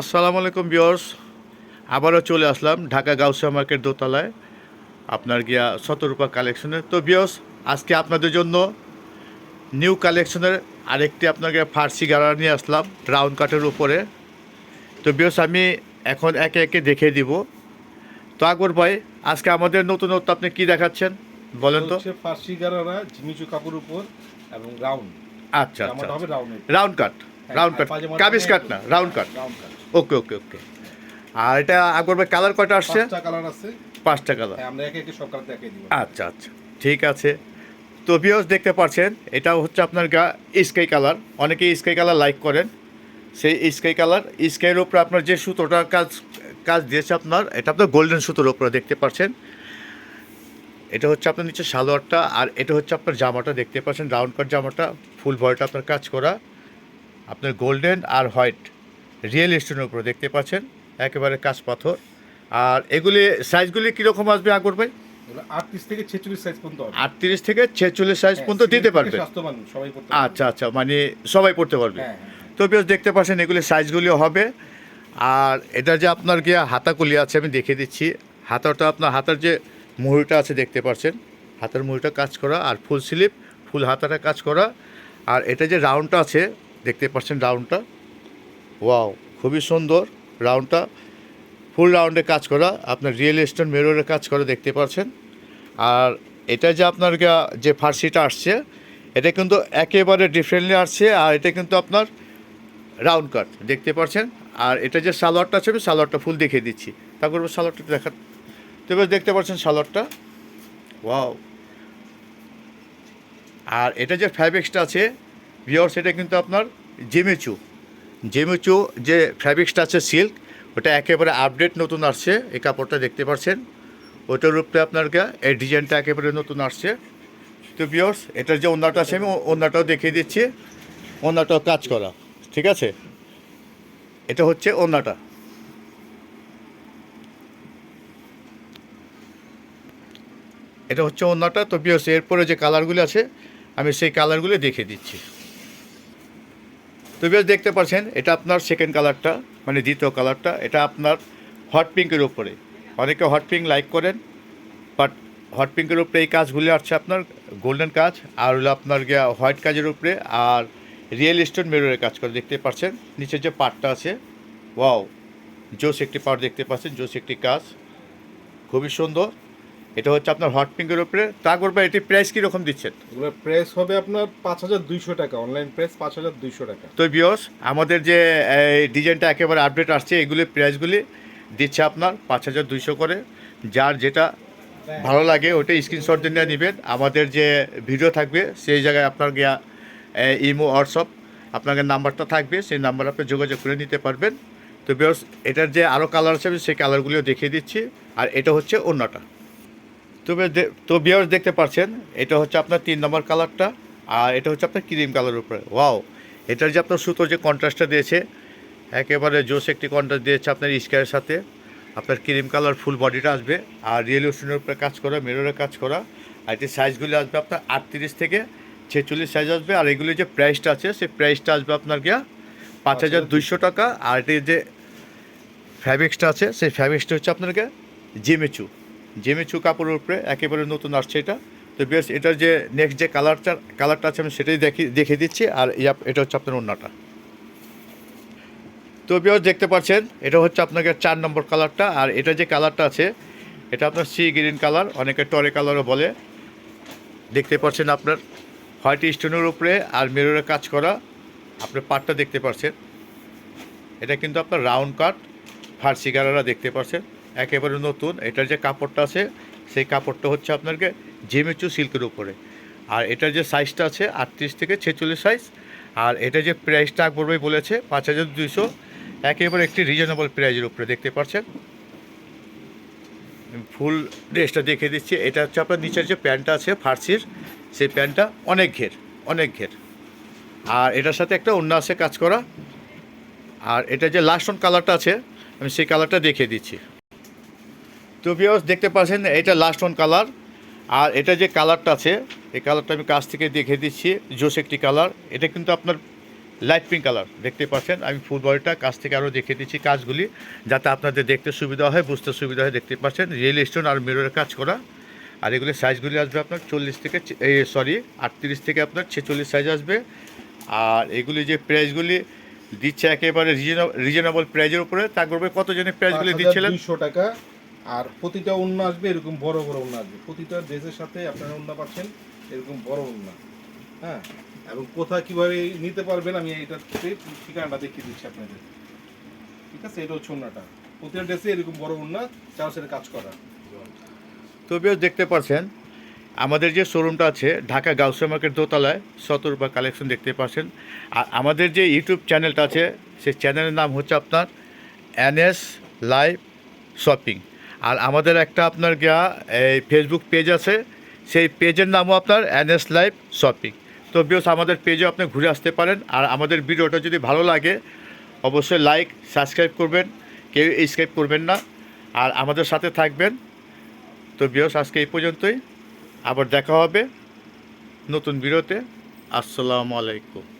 আসসালামু আলাইকুম বিয়র্স আবারও চলে আসলাম ঢাকা গাউসিয়া মার্কেট দোতলায়। আপনার গিয়া শতরূপা কালেকশনের। তো বিয়র্স আজকে আপনাদের জন্য নিউ কালেকশনের আরেকটি আপনাকে ফার্সি গাড়া নিয়ে আসলাম রাউন্ড কাটের উপরে। তো বিয়র্স আমি এখন একে একে দেখে দিব। তো আকবর ভাই আজকে আমাদের নতুনত্ব আপনি কি দেখাচ্ছেন? বলেন তো। ফার্সি গারারা ঝিমিচু কাপড় উপর এবং রাউন্ড। আচ্ছা আচ্ছা round round cut. Round cut কাবিজ cut না রাউন্ড কাট ওকে ওকে ওকে আর এটা আকবর কালার কয়টা আসছে? কালার আছে। পাঁচটা কালার হ্যাঁ, আমরা একে একে সব কালার দেখিয়ে দিব। আচ্ছা আচ্ছা। ঠিক আছে। তো বিয়স দেখতে পাচ্ছেন এটা হচ্ছে আপনার গা স্কাই কালার অনেকে স্কাই কালার লাইক করেন। সেই স্কাই কালার স্কাইয়ের উপরে আপনার যে সুতোটা কাজ কাজ দিয়েছে আপনার এটা আপনার গোল্ডেন সুতোর উপরে দেখতে পাচ্ছেন। এটা হচ্ছে আপনার নিচে সালোয়ারটা আর এটা হচ্ছে আপনার জামাটা দেখতে পাচ্ছেন রাউন্ড কাট জামাটা ফুল বয়টা আপনার কাজ করা। আপনার গোল্ডেন আর হোয়াইট রিয়েল স্টোনের উপরে দেখতে পাচ্ছেন একেবারে কাজ পাথর। আর এগুলি সাইজগুলি কীরকম আসবে আকবর ভাই আটত্রিশ থেকে ছেচল্লিশ সাইজ পর্যন্ত আটত্রিশ থেকে ছেচল্লিশ সাইজ হ্যাঁ, পর্যন্ত দিতে পারবে। আচ্ছা আচ্ছা মানে সবাই পড়তে পারবে। হ্যাঁ হ্যাঁ তো বেশ দেখতে পাচ্ছেন এগুলি সাইজগুলিও হবে। আর এটা যে আপনার গিয়া হাতাকুলি আছে আমি দেখে দিচ্ছি। হাতাটা আপনার হাতার যে মুহুরিটা আছে দেখতে পাচ্ছেন। হাতের মুহুরিটা কাজ করা আর ফুল স্লিপ ফুল হাতাটা কাজ করা। আর এটা যে রাউন্ডটা আছে দেখতে পাচ্ছেন রাউন্ডটা ওয়াও খুবই সুন্দর রাউন্ডটা ফুল রাউন্ডে কাজ করা, আপনার রিয়েল স্টোন মেরোরে কাজ করা দেখতে পাচ্ছেন। আর এটা যে আপনার যে ফার্সিটা আসছে, এটা কিন্তু একেবারে ডিফারেন্টলি আসছে আর এটা কিন্তু আপনার রাউন্ড কাট দেখতে পাচ্ছেন। আর এটা যে সালোয়ারটা আছে, আমি সালোয়ারটা ফুল দেখিয়ে দিচ্ছি। তারপর সালোয়ারটা দেখা তো এবার দেখতে পাচ্ছেন সালোয়ারটা। ওয়াও আর এটা যে ফ্যাব্রিক্সটা আছে ভিওর্স এটা কিন্তু আপনার জেমেচু জেমেচু যে ফ্যাব্রিক্সটা আছে সিল্ক ওটা একেবারে আপডেট নতুন আসছে, এই কাপড়টা দেখতে পাচ্ছেন। ওটার উপরে আপনার এই ডিজাইনটা একেবারে নতুন আসছে। তো ভিওর্স এটার যে ওনাটা আছে, আমি ওনাটাও দেখিয়ে দিচ্ছি। ওনাটাও কাজ করা, ঠিক আছে? এটা হচ্ছে ওনাটা। এটা হচ্ছে ওনাটা। তো বিয়স এরপরে যে কালারগুলো আছে, আমি সেই কালারগুলো দেখিয়ে দিচ্ছি। তো বেশ দেখতে পাচ্ছেন এটা আপনার সেকেন্ড কালারটা মানে দ্বিতীয় কালারটা এটা আপনার হট পিঙ্কের উপরে। অনেকে হট পিঙ্ক লাইক করেন বাট হট পিঙ্কের উপরে এই কাজগুলি আসছে আপনার গোল্ডেন কাজ, আর হলো আপনার গিয়া হোয়াইট কাজের উপরে, আর রিয়েল স্টোন মেরোরের কাজ করে, দেখতে পাচ্ছেন নিচের যে পার্টটা আছে ওয়াও জোস একটি পার্ট দেখতে পাচ্ছেন, জোস একটি কাজ। খুবই সুন্দর। এটা হচ্ছে আপনার হট পিঙ্কের উপরে। তা করবে এটি প্রাইস কীরকম দিচ্ছেন এগুলো প্রেস হবে আপনার পাঁচ হাজার দুইশো টাকা অনলাইন প্রাইস পাঁচ হাজার দুইশো টাকা। তো বিয়স আমাদের যে এই ডিজাইনটা একেবারে আপডেট আসছে এগুলি প্রাইসগুলি দিচ্ছে আপনার পাঁচ হাজার দুইশো করে। যার যেটা ভালো লাগে ওটা স্ক্রিনশট দিয়ে নেবেন। আমাদের যে ভিডিও থাকবে সেই জায়গায় আপনার গিয়া ইমো হোয়াটসঅ্যাপ আপনাদের নাম্বারটা থাকবে। সেই নাম্বার আপনি যোগাযোগ করে নিতে পারবেন। তো বিয়স এটার যে আরও কালার আছে আমি সেই কালারগুলিও দেখিয়ে দিচ্ছি। আর এটা হচ্ছে অন্যটা তবে তো বিয়ার্স দেখতে পাচ্ছেন এটা হচ্ছে আপনার তিন নম্বর কালারটা আর এটা হচ্ছে আপনার ক্রিম কালারের উপরে। ওয়াও এটার যে আপনার সুতোর যে কন্ট্রাস্টটা দিয়েছে একেবারে জোস একটি কন্ট্রাস্ট দিয়েছে আপনার স্কারের সাথে। আপনার ক্রিম কালার ফুল বডিটা আসবে আর রিয়েল ওশনের উপরে কাজ করা মিররের কাজ করা আর এটি সাইজগুলি আসবে আপনার আটত্রিশ থেকে ছেচল্লিশ সাইজ আসবে আর এগুলি যে প্রাইসটা আছে সেই প্রাইসটা আসবে আপনার গিয়া পাঁচ হাজার দুইশো টাকা আর এটির যে ফ্যাব্রিক্সটা আছে সেই ফ্যাব্রিক্সটা হচ্ছে আপনার গিয়া জেমেচু জেমেচু কাপড়ের উপরে একেবারে নতুন আসছে এটা। তো বেশ এটার যে নেক্সট যে কালারটা কালারটা আছে, আমি সেটাই দেখি দেখে দিচ্ছি। আর এটা হচ্ছে আপনার অন্যটা তো বেশ দেখতে পাচ্ছেন, এটা হচ্ছে আপনাকে চার নম্বর কালারটা আর এটা যে কালারটা আছে, এটা আপনার সি গ্রিন কালার অনেকে টরে কালারও বলে। দেখতে পাচ্ছেন আপনার হোয়াইট স্টোনের উপরে আর মিররে কাজ করা আপনার পাটটা দেখতে পাচ্ছেন। এটা কিন্তু আপনার রাউন্ড কাট ফার্সি গারারা দেখতে পাচ্ছেন। একেবারে নতুন। এটার যে কাপড়টা আছে, সেই কাপড়টা হচ্ছে আপনাকে জেমেচু সিল্কের উপরে। আর এটার যে সাইজটা আছে, আটত্রিশ থেকে ছেচল্লিশ সাইজ আর এটা যে প্রাইসটা ভাই বলেছে, পাঁচ হাজার দুইশো। একেবারে একটি রিজনেবল প্রাইজের উপরে, দেখতে পাচ্ছেন? ফুল ড্রেসটা দেখে দিচ্ছি। এটা হচ্ছে আপনার নিচের যে প্যান্টটা আছে, ফার্সির, সেই প্যান্টটা অনেক ঘের অনেক ঘের। আর এটার সাথে একটা অন্য আছে কাজ করা। আর এটা যে লাস্ট অন কালারটা আছে, আমি সেই কালারটা দেখিয়ে দিচ্ছি। তো ভিউয়ার্স দেখতে পাচ্ছেন এটা লাস্ট অন কালার আর এটা যে কালারটা আছে এই কালারটা আমি কাছ থেকে দেখে দিচ্ছি জোস একটি কালার এটা কিন্তু আপনার লাইট পিঙ্ক কালার দেখতে পাচ্ছেন আমি ফুল বডিটা কাছ থেকে আরও দেখিয়ে দিচ্ছি কাজগুলি যাতে আপনাদের দেখতে সুবিধা হয় বুঝতে সুবিধা হয় দেখতে পাচ্ছেন রিয়েল স্টোন আর মিররের কাজ করা আর এগুলি সাইজগুলি আসবে আপনার চল্লিশ থেকে এই সরি আটত্রিশ থেকে আপনার ছেচল্লিশ সাইজ আসবে আর এগুলি যে প্রাইসগুলি দিচ্ছে একেবারে রিজনেবল প্রাইজের উপরে তা করবে কত জনের প্রাইসগুলি দিচ্ছিলেন? দুইশো টাকা। আর প্রতিটা অন্য আসবে এরকম বড় বড় অন্য আসবে। প্রতিটা ড্রেসের সাথে আপনারা অন্য পাচ্ছেন, এরকম বড় অন্য হ্যাঁ? এবং কোথায় কীভাবে নিতে পারবেন আমি এটা ঠিকানাটা দেখিয়ে দিচ্ছি আপনাদের। ঠিক আছে? এটা হচ্ছে অন্যটা প্রতিটা ড্রেসে এরকম বড় অন্য চার সেটা কাজ করা। তো বেশ দেখতে পাচ্ছেন, আমাদের যে শোরুমটা আছে, ঢাকা গাউসিয়া মার্কেট দোতলায়, শতরূপা কালেকশন দেখতে পাচ্ছেন। আর আমাদের যে ইউটিউব চ্যানেলটা আছে, সেই চ্যানেলের নাম হচ্ছে আপনার এনএস লাইভ শপিং আর আমাদের একটা আপনার গিয়া এই ফেসবুক পেজ আছে। সেই পেজের নামও আপনার এনএস লাইভ শপিং তো বেশ আমাদের পেজে আপনি ঘুরে আসতে পারেন। আর আমাদের ভিডিওটা যদি ভালো লাগে, অবশ্যই লাইক সাবস্ক্রাইব করবেন। কেউ স্ক্রাইব করবেন না। আর আমাদের সাথে থাকবেন। তো বিয়স আজকে এই পর্যন্তই। আবার দেখা হবে নতুন ভিডিওতে। আসসালামু আলাইকুম।